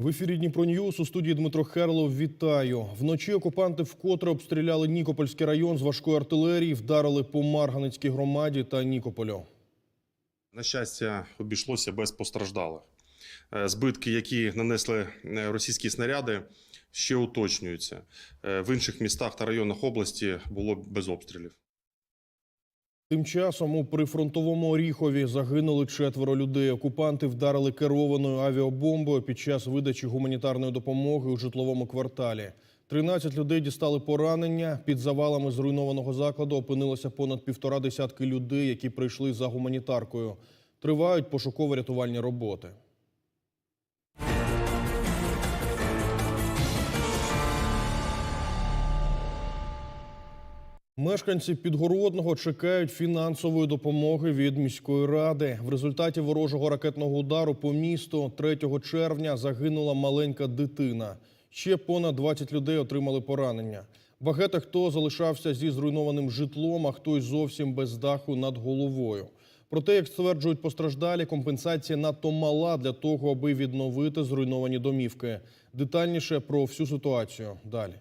В ефірі Дніпро Ньюс у студії Дмитро Херлов. Вітаю. Вночі окупанти вкотре обстріляли Нікопольський район з важкої артилерії, вдарили по Марганецькій громаді та Нікополю. На щастя, обійшлося без постраждалих. Е, Збитки, які нанесли е, російські снаряди, ще уточнюються. Е, В інших містах та районах області було без обстрілів. Тим часом у прифронтовому Оріхові загинули четверо людей. Окупанти вдарили керованою авіабомбою під час видачі гуманітарної допомоги у житловому кварталі. 13 людей дістали поранення. Під завалами зруйнованого закладу опинилося понад півтора десятки людей, які прийшли за гуманітаркою. Тривають пошуково-рятувальні роботи. Мешканці Підгородного чекають фінансової допомоги від міської ради. В результаті ворожого ракетного удару по місту 3 червня загинула маленька дитина. Ще понад 20 людей отримали поранення. Багато хто залишався зі зруйнованим житлом, а хто й зовсім без даху над головою. Проте, як стверджують постраждалі, компенсація надто мала для того, аби відновити зруйновані домівки. Детальніше про всю ситуацію далі.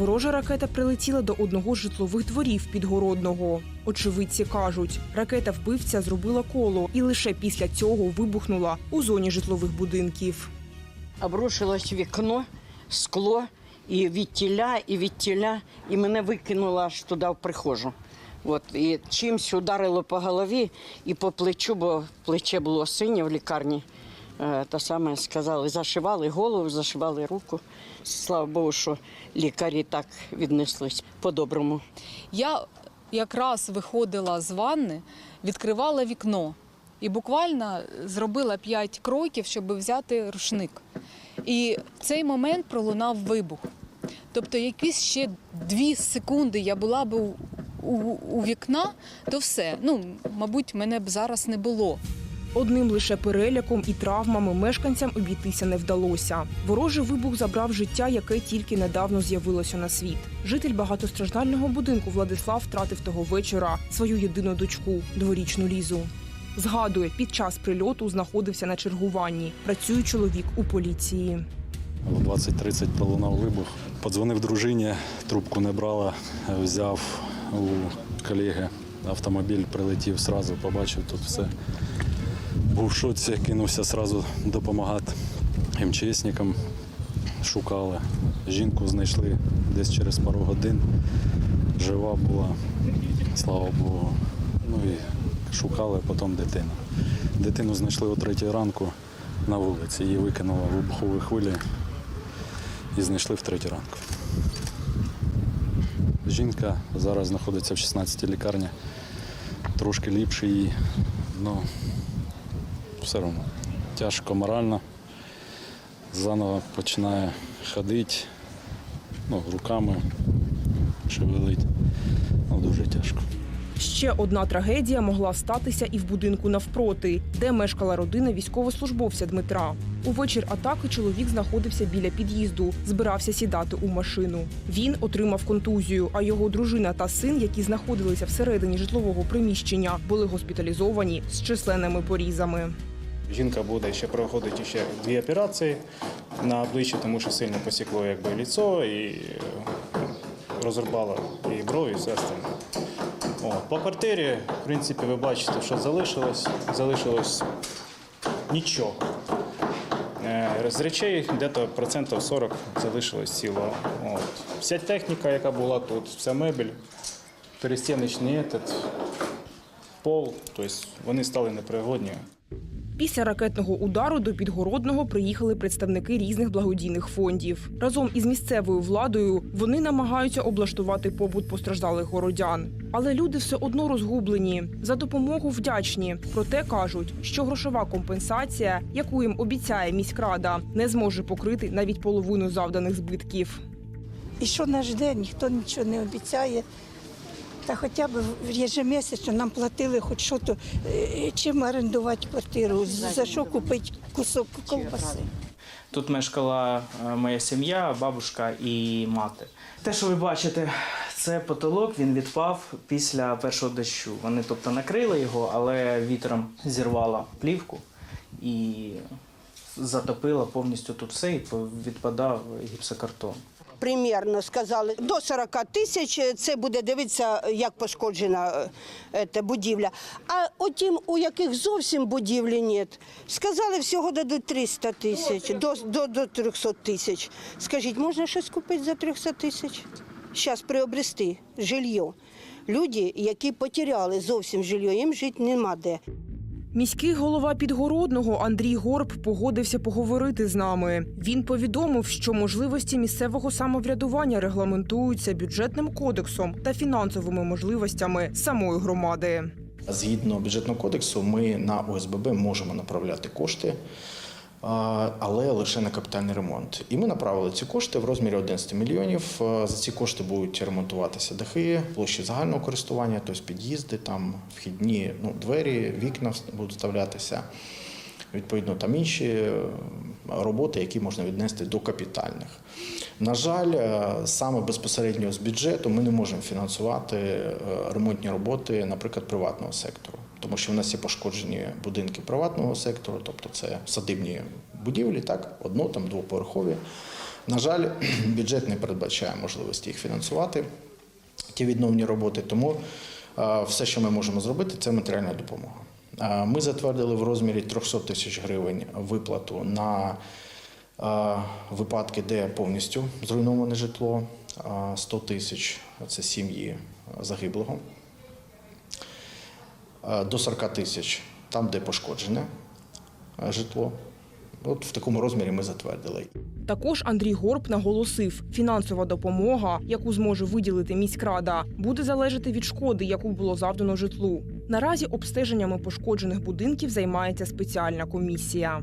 Ворожа ракета прилетіла до одного з житлових дворів Підгородного. Очевидці кажуть, ракета вбивця зробила коло і лише після цього вибухнула у зоні житлових будинків. обрушилось вікно, скло, і від тіля, і від тіля, і мене викинуло аж туди в прихожу. От, і чимсь ударило по голові і по плечу, бо плече було синє в лікарні. Е, Та саме сказали, зашивали голову, зашивали руку. Слава Богу, що лікарі так віднеслись по-доброму. Я якраз виходила з ванни, відкривала вікно і буквально зробила п'ять кроків, щоб взяти рушник. І в цей момент пролунав вибух. Тобто, якісь ще дві секунди я була б у, у, у вікна, то все. Ну, мабуть, мене б зараз не було. Одним лише переляком і травмами мешканцям обійтися не вдалося. Ворожий вибух забрав життя, яке тільки недавно з'явилося на світ. Житель багатостраждального будинку Владислав втратив того вечора свою єдину дочку, дворічну лізу. Згадує, під час прильоту знаходився на чергуванні. Працює чоловік у поліції. В 20.30 пролунав вибух. Подзвонив дружині, трубку не брала, взяв у колеги автомобіль, прилетів сразу, побачив тут все. Був в шоці, кинувся сразу допомагати МЧСникам. Шукали. Жінку знайшли десь через пару годин. Жива була, слава Богу. Ну і шукали потім дитину. Дитину знайшли о третій ранку на вулиці. Її викинуло вибухової хвилі і знайшли в третій ранку. Жінка зараз знаходиться в 16-й лікарні. Трошки ліпше їй, ну все одно. Тяжко морально. Заново починає ходити, ну, руками шевелить. Ну, дуже тяжко. Ще одна трагедія могла статися і в будинку навпроти, де мешкала родина військовослужбовця Дмитра. У вечір атаки чоловік знаходився біля під'їзду, збирався сідати у машину. Він отримав контузію, а його дружина та син, які знаходилися всередині житлового приміщення, були госпіталізовані з численними порізами. Жінка буде ще проходити ще дві операції на обличчі, тому що сильно посікло якби ліцо і е, розрубало і брові, і все остальне. От. По квартирі, в принципі, ви бачите, що залишилось. Залишилось нічого. Е, З речей десь процентів 40 залишилось цілого. От. Вся техніка, яка була тут, вся мебель, перестіночний этот, пол, тобто вони стали непригодні. Після ракетного удару до Підгородного приїхали представники різних благодійних фондів. Разом із місцевою владою вони намагаються облаштувати побут постраждалих городян. Але люди все одно розгублені. За допомогу вдячні. Проте кажуть, що грошова компенсація, яку їм обіцяє міськрада, не зможе покрити навіть половину завданих збитків. І що нас жде, ніхто нічого не обіцяє. Та хоча б ежемісячно нам платили хоч що то, е, чим орендувати квартиру, за що купити кусок ковбаси. Тут мешкала е, моя сім'я, бабушка і мати. Те, що ви бачите, це потолок, він відпав після першого дощу. Вони тобто накрили його, але вітром зірвало плівку і затопило повністю тут все і відпадав гіпсокартон. Примірно сказали до 40 тисяч. Це буде дивитися, як пошкоджена е, ета будівля. А отім, у яких зовсім будівлі нет, сказали, всього дадуть 300 тисяч, до, до, до 300 тисяч. Скажіть, можна щось купити за 300 тисяч? Зараз приобрести жилье. Люди, які потеряли зовсім жилье, їм жити нема де. Міський голова Підгородного Андрій Горб погодився поговорити з нами. Він повідомив, що можливості місцевого самоврядування регламентуються бюджетним кодексом та фінансовими можливостями самої громади. Згідно бюджетного кодексу, ми на ОСББ можемо направляти кошти, але лише на капітальний ремонт. І ми направили ці кошти в розмірі 11 мільйонів. За ці кошти будуть ремонтуватися дахи, площі загального користування, тобто під'їзди, там вхідні ну, двері, вікна будуть вставлятися. Відповідно, там інші е, роботи, які можна віднести до капітальних. На жаль, е, саме безпосередньо з бюджету ми не можемо фінансувати е, ремонтні роботи, наприклад, приватного сектору, тому що в нас є пошкоджені будинки приватного сектору, тобто це садибні будівлі, так, одно там двоповерхові. На жаль, бюджет не передбачає можливості їх фінансувати, ті відновні роботи. Тому все, що ми можемо зробити, це матеріальна допомога. Ми затвердили в розмірі 300 тисяч гривень виплату на випадки, де повністю зруйноване житло, е, 100 тисяч це сім'ї загиблого, до 40 тисяч там, де пошкоджене е, житло. От в такому розмірі ми затвердили. Також Андрій Горб наголосив, фінансова допомога, яку зможе виділити міськрада, буде залежати від шкоди, яку було завдано житлу. Наразі обстеженнями пошкоджених будинків займається спеціальна комісія.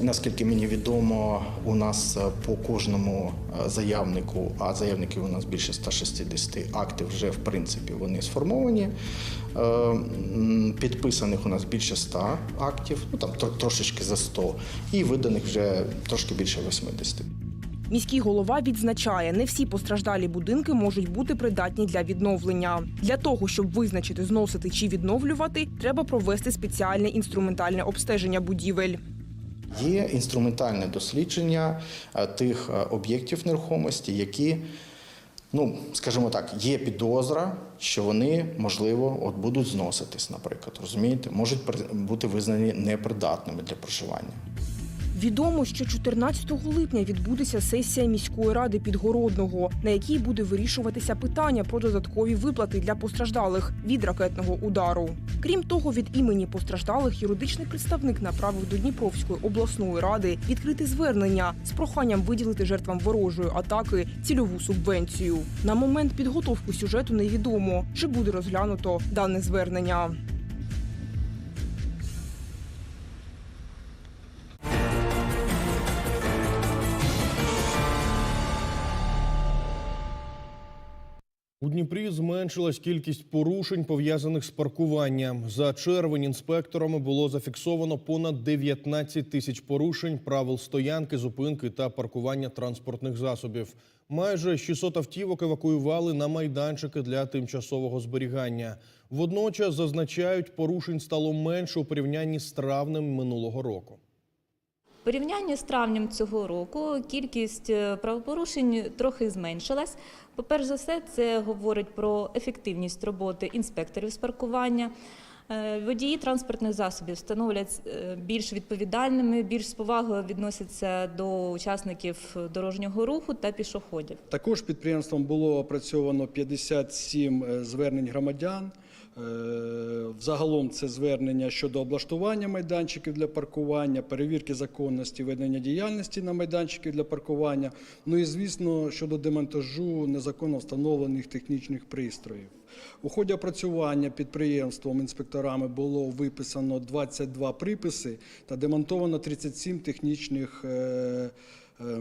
Наскільки мені відомо, у нас е, по кожному е, заявнику, а заявників у нас більше 160 актів вже в принципі вони сформовані. Е, Підписаних у нас більше 100 актів, ну там трошечки за 100, і виданих вже трошки більше 80. Міський голова відзначає, не всі постраждалі будинки можуть бути придатні для відновлення. Для того щоб визначити, зносити чи відновлювати, треба провести спеціальне інструментальне обстеження будівель. Є інструментальне дослідження е, тих е, об'єктів нерухомості, які, ну скажімо так, є підозра, що вони можливо от будуть зноситись, наприклад, розумієте, можуть бути визнані непридатними для проживання. Відомо, що 14 липня відбудеться сесія міської ради Підгородного, на якій буде вирішуватися питання про додаткові виплати для постраждалих від ракетного удару. Крім того, від імені постраждалих юридичний представник направив до Дніпровської обласної ради відкрити звернення з проханням виділити жертвам ворожої атаки цільову субвенцію. На момент підготовки сюжету невідомо, чи буде розглянуто дане звернення. У Дніпрі зменшилась кількість порушень, пов'язаних з паркуванням. За червень інспекторами було зафіксовано понад 19 тисяч порушень правил стоянки, зупинки та паркування транспортних засобів. Майже 600 автівок евакуювали на майданчики для тимчасового зберігання. Водночас зазначають, порушень стало менше у порівнянні з травнем минулого року. Порівнянні з травнем цього року кількість е, правопорушень трохи зменшилась. По-перше за все, це говорить про ефективність роботи інспекторів з паркування. Е, Водії транспортних засобів становлять е, більш відповідальними, більш з повагою відносяться до учасників дорожнього руху та пішоходів. Також підприємством було опрацьовано 57 е, звернень громадян. Е, Взагалом це звернення щодо облаштування майданчиків для паркування, перевірки законності ведення діяльності на майданчиків для паркування. Ну і звісно щодо демонтажу незаконно встановлених технічних пристроїв. У ході опрацювання підприємством інспекторами було виписано 22 приписи та демонтовано 37 технічних е, е,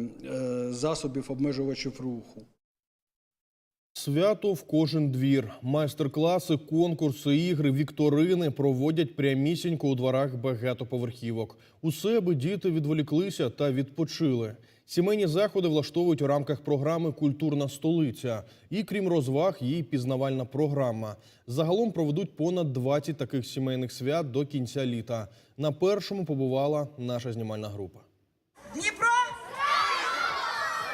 засобів обмежувачів руху. Свято в кожен двір. Майстер-класи, конкурси, ігри, вікторини проводять прямісінько у дворах багатоповерхівок. Усе, аби діти відволіклися та відпочили. Сімейні заходи влаштовують у рамках програми Культурна столиця. І крім розваг, й пізнавальна програма. Загалом проведуть понад 20 таких сімейних свят до кінця літа. На першому побувала наша знімальна група. Дніпро?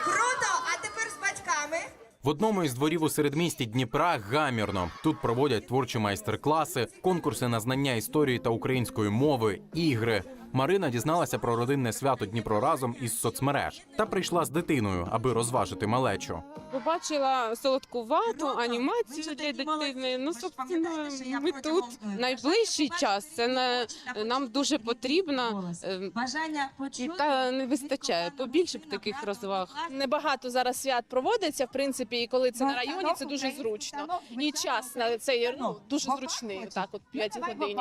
Круто! А тепер з батьками. В одному із дворів у середмісті Дніпра гамірно. Тут проводять творчі майстер-класи, конкурси на знання історії та української мови, ігри. Марина дізналася про родинне свято Дніпро разом із соцмереж та прийшла з дитиною, аби розважити малечу. Побачила солодкувату анімацію для дитини. Ну, собственно, ми тут найближчий час. Це на, нам дуже потрібно. е, Бажання І та не вистачає побільше б таких розваг. Небагато зараз свят проводиться, в принципі, і коли це на районі, це дуже зручно. І час на цей ну, дуже зручний, так от 5 годині.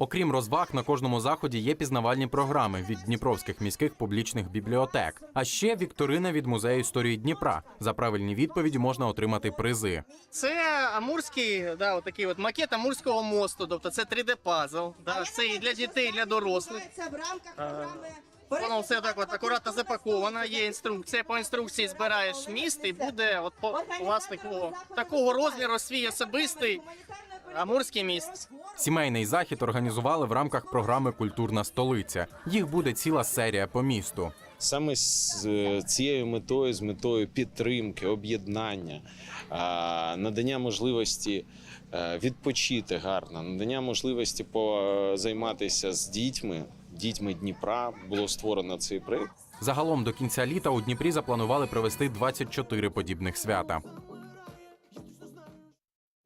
Окрім розваг, на кожному заході є пізнавальні програми від дніпровських міських публічних бібліотек. А ще вікторина від музею історії Дніпра. За правильні відповіді можна отримати призи. Це амурський, да, от такий от макет амурського мосту. Тобто це 3D-пазл. Да, це і для дітей, і для дорослих. Це в рамках програми. Воно все так от акуратно запаковано. Є інструкція. По інструкції збираєш міст і буде от по власне такого, такого розміру свій особистий амурський міст. Сімейний захід організували в рамках програми Культурна столиця. Їх буде ціла серія по місту. Саме з цією метою, з метою підтримки, об'єднання, надання можливості е, відпочити гарно, надання можливості позайматися з дітьми, дітьми Дніпра було створено цей проєкт. Загалом до кінця літа у Дніпрі запланували провести 24 подібних свята.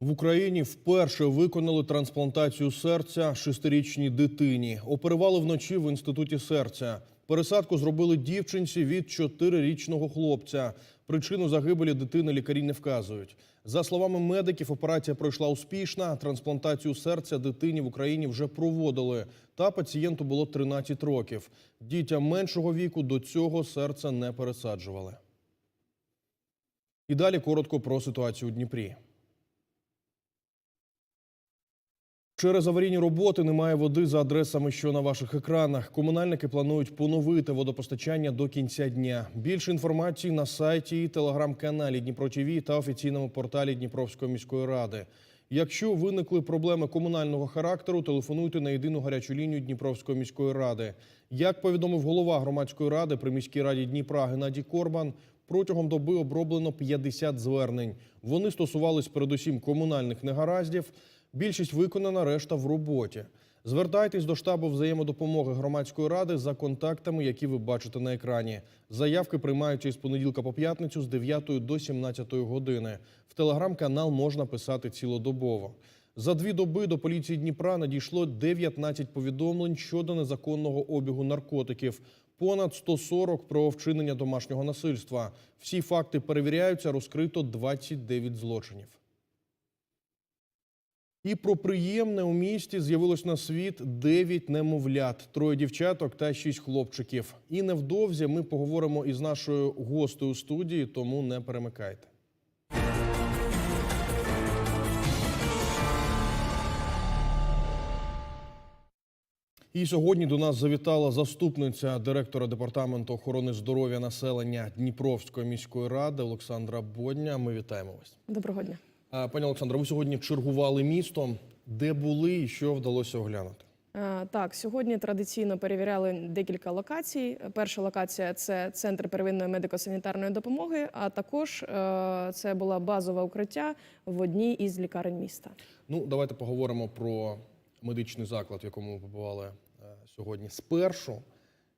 В Україні вперше виконали трансплантацію серця шестирічній дитині. Оперували вночі в інституті серця. Пересадку зробили дівчинці від чотирирічного хлопця. Причину загибелі дитини лікарі не вказують. За словами медиків, операція пройшла успішно. Трансплантацію серця дитині в Україні вже проводили. Та пацієнту було 13 років. Дітям меншого віку до цього серця не пересаджували. І далі коротко про ситуацію у Дніпрі. Через аварійні роботи немає води за адресами, що на ваших екранах. Комунальники планують поновити водопостачання до кінця дня. Більше інформації на сайті і телеграм-каналі Дніпро ТІВІ та офіційному порталі Дніпровської міської ради. Якщо виникли проблеми комунального характеру, телефонуйте на єдину гарячу лінію Дніпровської міської ради. Як повідомив голова громадської ради при міській раді Дніпра Геннадій Корбан, протягом доби оброблено 50 звернень. Вони стосувались передусім комунальних негараздів. Більшість виконана, решта в роботі. Звертайтесь до штабу взаємодопомоги громадської ради за контактами, які ви бачите на екрані. Заявки приймаються із понеділка по п'ятницю з 9 до 17 години. В телеграм-канал можна писати цілодобово. За дві доби до поліції Дніпра надійшло 19 повідомлень щодо незаконного обігу наркотиків, понад 140 про вчинення домашнього насильства. Всі факти перевіряються, розкрито 29 злочинів. І про приємне у місті з'явилось на світ 9 немовлят, троє дівчаток та 6 хлопчиків. І невдовзі ми поговоримо із нашою гостею студії, тому не перемикайте. І сьогодні до нас завітала заступниця директора департаменту охорони здоров'я населення Дніпровської міської ради Олександра Бодня. Ми вітаємо вас. Доброго дня. Пані Олександра, ви сьогодні чергували містом. Де були і що вдалося оглянути? Так, сьогодні традиційно перевіряли декілька локацій. Перша локація це центр первинної медико-санітарної допомоги, а також е, це була базове укриття в одній із лікарень міста. Ну, давайте поговоримо про медичний заклад, в якому ви побували е, сьогодні. Спершу,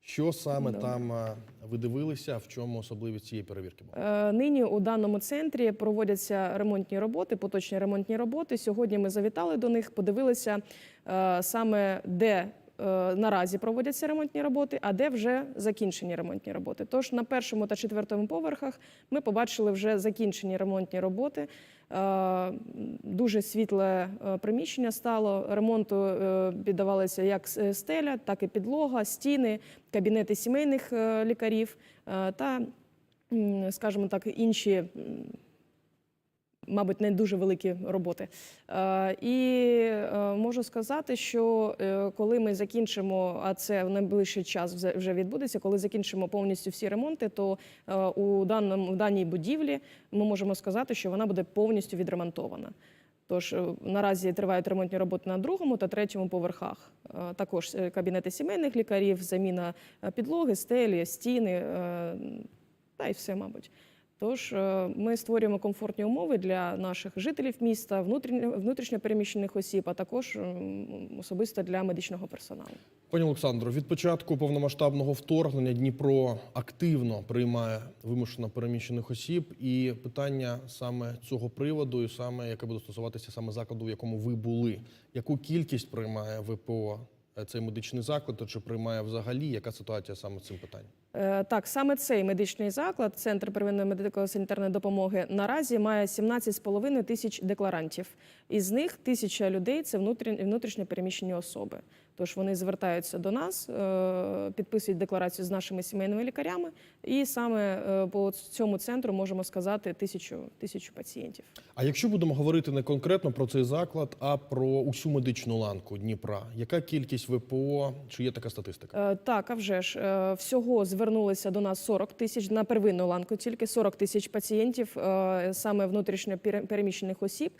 що саме Добре. там е, ви дивилися, в чому особливість цієї перевірки була? Е, Нині у даному центрі проводяться ремонтні роботи, поточні ремонтні роботи. Сьогодні ми завітали до них, подивилися е, саме де наразі проводяться ремонтні роботи, а де вже закінчені ремонтні роботи. Тож на першому та четвертому поверхах ми побачили вже закінчені ремонтні роботи. Е, Дуже світле е, приміщення стало. Ремонту е, піддавалися як стеля, так і підлога, стіни, кабінети сімейних е, лікарів е, та скажімо так, інші, мабуть, не дуже великі роботи. Е, І е, можу сказати, що е, коли ми закінчимо, а це в найближчий час вже- відбудеться, коли закінчимо повністю всі ремонти, то у даному в даній будівлі ми можемо сказати, що вона буде повністю відремонтована. Тож наразі тривають ремонтні роботи на другому та третьому поверхах. Також кабінети сімейних лікарів, заміна підлоги, стелі, стіни та й все, мабуть. Тож е, ми створюємо комфортні умови для наших жителів міста, внутрішньо переміщених осіб, а також особисто для медичного персоналу. Пані Олександро, від початку повномасштабного вторгнення Дніпро активно приймає вимушено переміщених осіб, і питання саме цього приводу, і саме яке буде стосуватися саме закладу, в якому ви були. Яку кількість приймає ВПО е, цей медичний заклад, чи приймає взагалі? Яка ситуація саме з цим питанням? Е, Так, саме цей медичний заклад, центр первинної медико-санітарної допомоги, наразі має 17,5 тисяч декларантів. Із них тисяча людей це внутрі- внутрішньо переміщені особи. Тож вони звертаються до нас, е, підписують декларацію з нашими сімейними лікарями, і саме е, по цьому центру можемо сказати тисячу, тисячу пацієнтів. А якщо будемо говорити не конкретно про цей заклад, а про усю медичну ланку Дніпра, яка кількість ВПО? Чи є така статистика? Е, Так, а вже ж всього звернулися до нас 40 тисяч на первинну ланку, тільки 40 тисяч пацієнтів, саме внутрішньо переміщених осіб.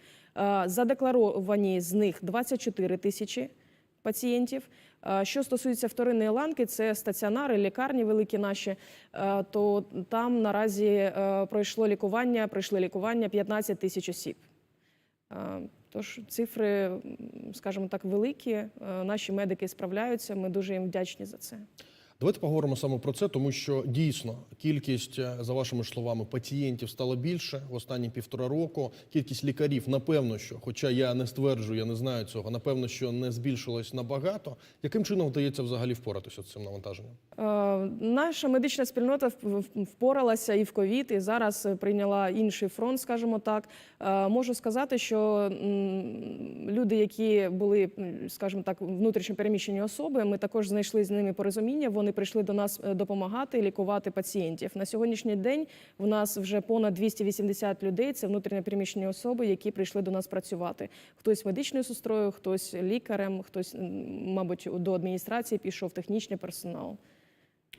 Задекларовані з них 24 тисячі пацієнтів. Е, Що стосується вторинної ланки, це стаціонари, лікарні великі наші. е, То там наразі е, пройшло лікування, пройшли лікування 15 тисяч осіб. Тож цифри, скажімо так, великі. Наші медики справляються. Ми дуже їм вдячні за це. Давайте поговоримо саме про це, тому що дійсно кількість, е, за вашими словами, пацієнтів стала більше в останні півтора року. Кількість лікарів, напевно, що, хоча я не стверджую, я не знаю цього, напевно, що не збільшилось набагато. Яким чином вдається взагалі впоратися з цим навантаженням? Е, Наша медична спільнота впоралася і в ковід, і зараз е, прийняла інший фронт, скажімо так. Можу сказати, що люди, які були, скажімо так, внутрішньо переміщені особи, ми також знайшли з ними порозуміння. Вони прийшли до нас е, допомагати лікувати пацієнтів. На сьогоднішній день в нас вже понад 280 людей. Це внутрішньо переміщені особи, які прийшли до нас працювати. Хтось медичною сестрою, хтось лікарем, хтось, мабуть, до адміністрації пішов технічний персонал.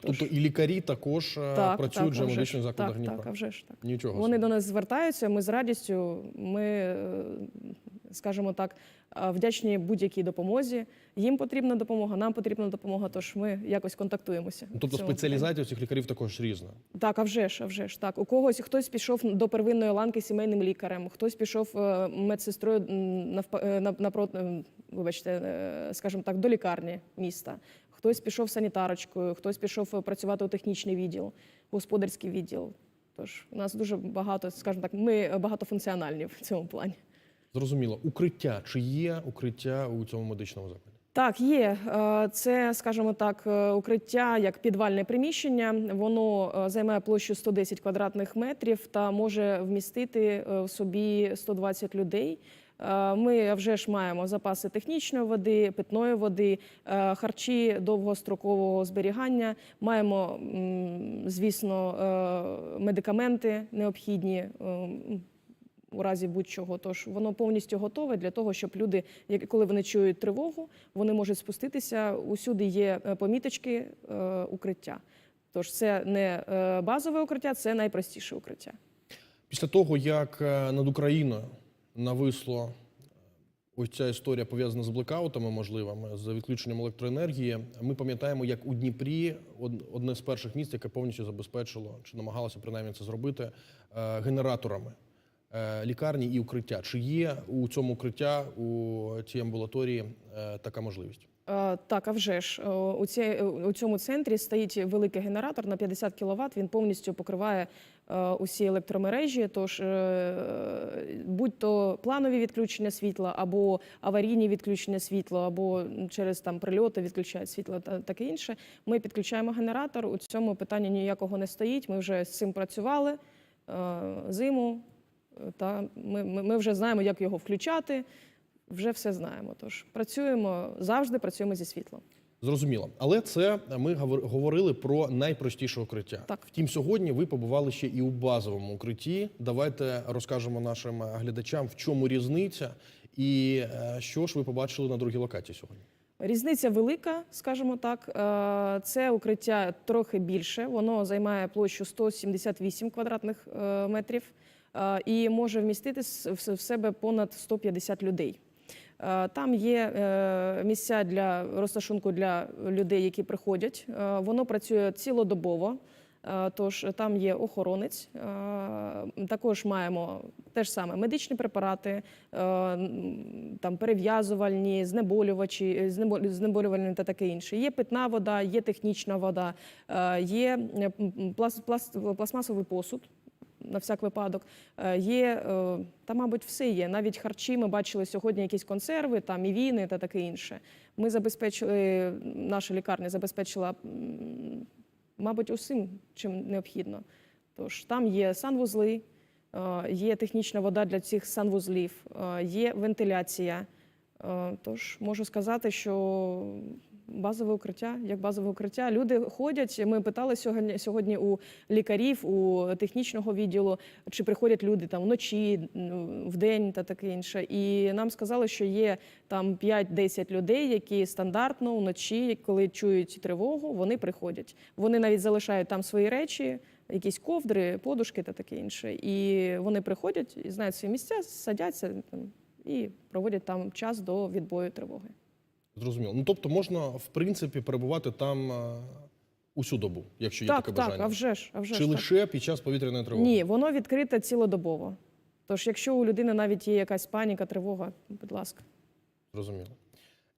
Тобто і лікарі також е, працюють вже в медичних закладах так, Дніпра. Так, а вже ж так. Нічого. Вони собі. до нас звертаються. Ми з радістю, ми, е, скажімо так, е, вдячні будь-якій допомозі. Їм потрібна допомога, нам потрібна допомога. Тож ми якось контактуємося. Ну, Тобто спеціалізація у цих лікарів також різна. Так, а вже ж, а вже ж так. У когось хтось пішов до первинної ланки сімейним лікарем, хтось пішов е, медсестрою е, напроти, вибачте, скажімо так, до лікарні міста. Хтось пішов санітарочкою, хтось пішов працювати у технічний відділ, господарський відділ. Тож у нас дуже багато, скажімо так, ми багатофункціональні в цьому плані. Зрозуміло. Укриття. Чи є укриття у цьому медичному закладі? Так, є Е, це, скажімо так, е, укриття як підвальне приміщення. Воно е, займає площу 110 квадратних метрів та може вмістити в собі 120 людей. Ми вже ж маємо запаси технічної води, питної води, харчі довгострокового зберігання. Маємо, звісно, медикаменти необхідні. У разі будь-чого. Тож воно повністю готове для того, щоб люди, коли вони чують тривогу, вони можуть спуститися. Усюди є е, поміточки е, укриття. Тож це не е, базове укриття, це найпростіше укриття. Після того, як над Україною нависло ось ця історія пов'язана з блекаутами можливими, з відключенням електроенергії, ми пам'ятаємо, як у Дніпрі од- одне з перших міст, яке повністю забезпечило чи намагалося принаймні це зробити генераторами лікарні і укриття. Чи є у цьому укриття у цій амбулаторії е, така можливість? Е, Так, а вже ж Е, у, ці, у цьому центрі стоїть великий генератор на 50 кВт. Він повністю покриває е, усі електромережі. Тож е, будь-то планові відключення світла, або аварійні відключення світла, або через там прильоти відключають світло та таке інше. Ми підключаємо генератор. У цьому питання ніякого не стоїть. Ми вже з цим працювали е, зиму. Та ми, ми, ми вже знаємо, як його включати. Вже все знаємо. Тож працюємо завжди працюємо зі світлом. Зрозуміло, але це ми говорили про найпростіше укриття. Так. Втім, сьогодні ви побували ще і у базовому укритті. Давайте розкажемо нашим глядачам, в чому різниця, і е, що ж ви побачили на другій локації сьогодні. Різниця велика, скажімо так. Е, Це укриття трохи більше. Воно займає площу 178 квадратних е, метрів. Е, і може вмістити в себе понад 150 людей. Е, Там є е, місця для розташунку для людей, які приходять. Воно працює цілодобово. Тож там є охоронець. Також маємо те ж саме медичні препарати, там перев'язувальні, знеболювачі, знеболювальні та таке інше. Є питна вода, є технічна вода, є пласт- пласт- пластмасовий посуд. На всяк випадок Е, є е, та, мабуть, все є. Навіть харчі ми бачили сьогодні якісь консерви, там і віни та таке інше. Ми забезпечили, наша лікарня забезпечила, мабуть, усім, чим необхідно. Тож там є санвузли, е, є технічна вода для цих санвузлів, е, є вентиляція. Е, Тож можу сказати, що базове укриття, як базове укриття. Люди ходять. Ми питали сьогодні, сьогодні у лікарів, у технічного відділу, чи приходять люди там вночі, м, вдень та таке інше. І нам сказали, що є там 5-10 людей, які стандартно вночі, коли чують тривогу, вони приходять. Вони навіть залишають там свої речі. Якісь ковдри, подушки та таке інше. І вони приходять і знають свої місця, садяться і проводять там час до відбою тривоги. Зрозуміло. Ну тобто можна в принципі перебувати там е, усю добу, якщо є так, таке так, бажання. а вже ж, а вже Чи ж так. лише під час повітряної тривоги? Ні, воно відкрите цілодобово. Тож, якщо у людини навіть є якась паніка, тривога, будь ласка. Зрозуміло.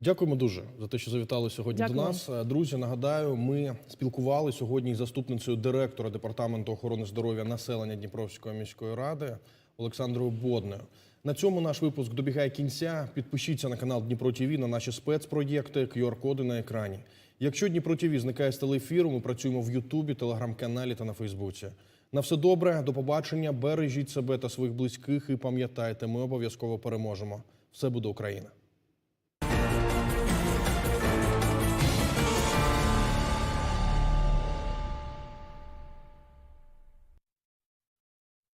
Дякуємо дуже за те, що завітали сьогодні Дякую до нас. Е, Друзі, нагадаю, ми спілкували сьогодні із заступницею директора департаменту охорони здоров'я населення Дніпровської міської ради Олександрою Бодною. На цьому наш випуск добігає кінця. Підпишіться на канал Дніпро ТІВІ на наші спецпроєкти, QR-коди на екрані. Якщо Дніпро ТІВІ зникає з телеефіру, ми працюємо в Ютубі, телеграм-каналі та на Фейсбуці. На все добре, до побачення. Бережіть себе та своїх близьких і пам'ятайте, ми обов'язково переможемо. Все буде Україна.